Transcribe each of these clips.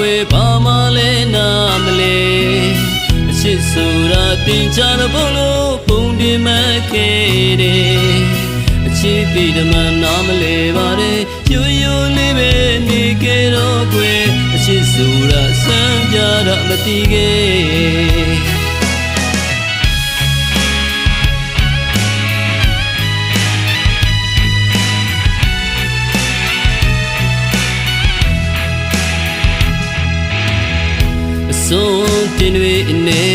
ကွယ်ဘာမှလဲနာမလဲအချစ်ဆိုတာတင်ချတဲ့ဘလို့ပုံတင်မခဲ့တယ်အချစ်ပြီးတမန်နာမလဲပါတယ်ရိုးရိုးလေးပဲနေခဲ့တော့ကွယ်အချစ်ဆိုတာစမ်းပြတော့မတည်ခဲ့ တင်တွေအနေ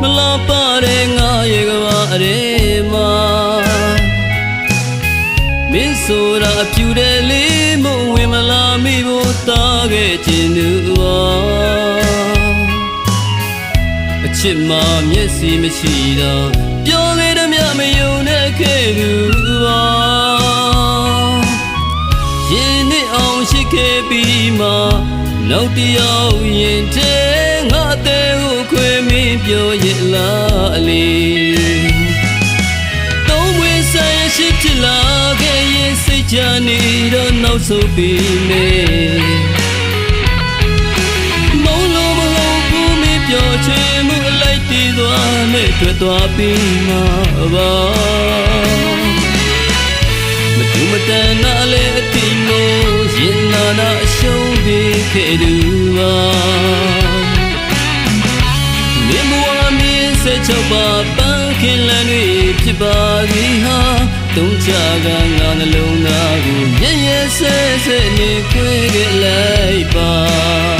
မလာပါတဲ့ငါရဲ့ကဘာရဲမှာမင်းဆိုတာအပြူတဲ့လေးမဝင်မလာမိဖို့တားခဲ့ခြင်းသူပါအချစ်မှာမျက်စိမရှိတော့ပြောခဲ့တဲ့မြမယုံတဲ့ခဲ့သူပါရင်နှစ်အောင်ရှိခဲ့ပြီးမှနောက်တယောက်ရင်တဲ့ငါတဲ့ကိုခွေမင်း ပြောရလားအလေးသုံးဝေဆိုင်ရှိဖြစ်လာခဲ့ရင်စိတ်ချနေတော့နောက်ဆုတ်ပြီးနေမုံလို့မဟုတ်ဘူးမင်းပြောချင်မှုအလိုက်တည်သွားနဲ့တွေ့သွားပြီးမှာပါမတူမတန်နာလေအတိမို့ရင်နာနာအရှုံးပေးခဲ့သူပါ ချောပါပန်းခင်လန်တွေဖြစ်ပါသည်ဟာတုံးချကငါနှလုံးသားကိုရရဆဲဆဲနေခွေခဲ့လိုက်ပါ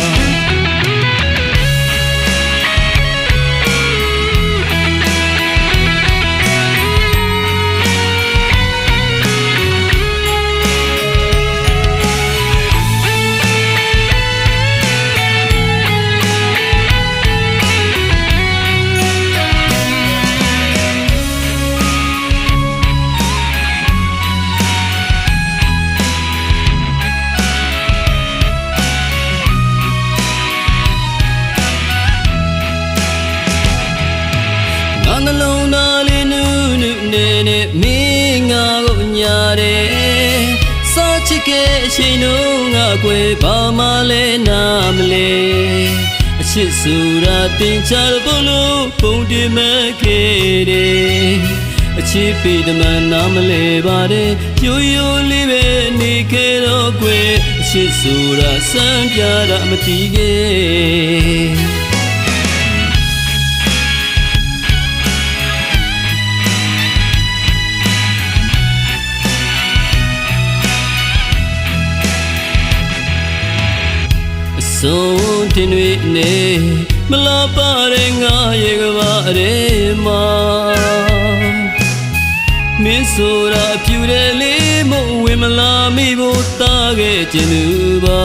နှလုံးသားလေးနုနုနေနေမင်းငါကိုညာတယ်စာချစ်ခဲ့အချိန်တော့ငါကွယ်ဘာမှလဲနာမလဲအချစ်ဆိုတာတင်ချတဲ့ဘလို့ပုံတင်မဲ့ခဲ့တယ်အချစ်ပေတမန်နာမလဲပါတယ်ရိုးရိုးလေးပဲနေခဲ့တော့ကွယ်အချစ်ဆိုတာစမ်းပြတာမတည်ခဲ့ အစုံတင်တွေနေမလာပါတဲ့ငါရဲ့ကဘာရဲမှာမင်းဆိုတာအပြူတဲ့လေးမဝင်မလာမိဖို့တားခဲ့ခြင်းသူပါ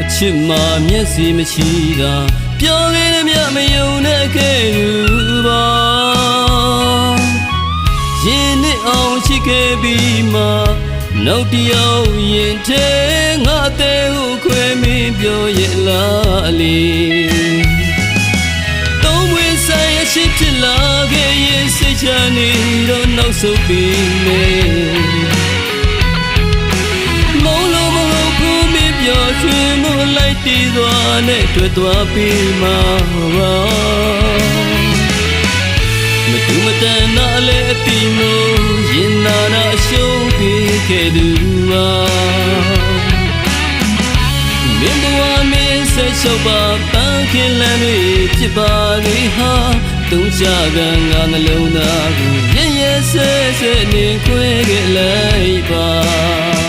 အချစ်မှာမျက်စိမရှိတာပြောခဲ့တဲ့မြမယုံတဲ့ခဲ့သူပါရင်နှစ်အောင်ရှိခဲ့ပြီးမှ နောက်တယောက်ရင်ထဲငါတဲ့ဟုခွဲမင်းပြောရလားအလေးသုံးဝေဆိုင်ရရှိဖြစ်လာခဲ့ရင်စိတ်ချနေတော့နောက်ဆုတ်ပြီးနေမုံလို့မဟုတ်ဘူးမင်းပြောချင်မှုလိုက်တည်သွားနဲ့တွေ့သွားပြီးမှာပါမတူမတန်နာလေအတိမို့ရင် ဆက်လျှောက်ပါပန်းခင်လန်းတွေဖြစ်ပါလေဟာတုံးချကငါနှလုံးသားကိုရရဆဲဆဲနေခွဲခဲ့လိုက်ပါ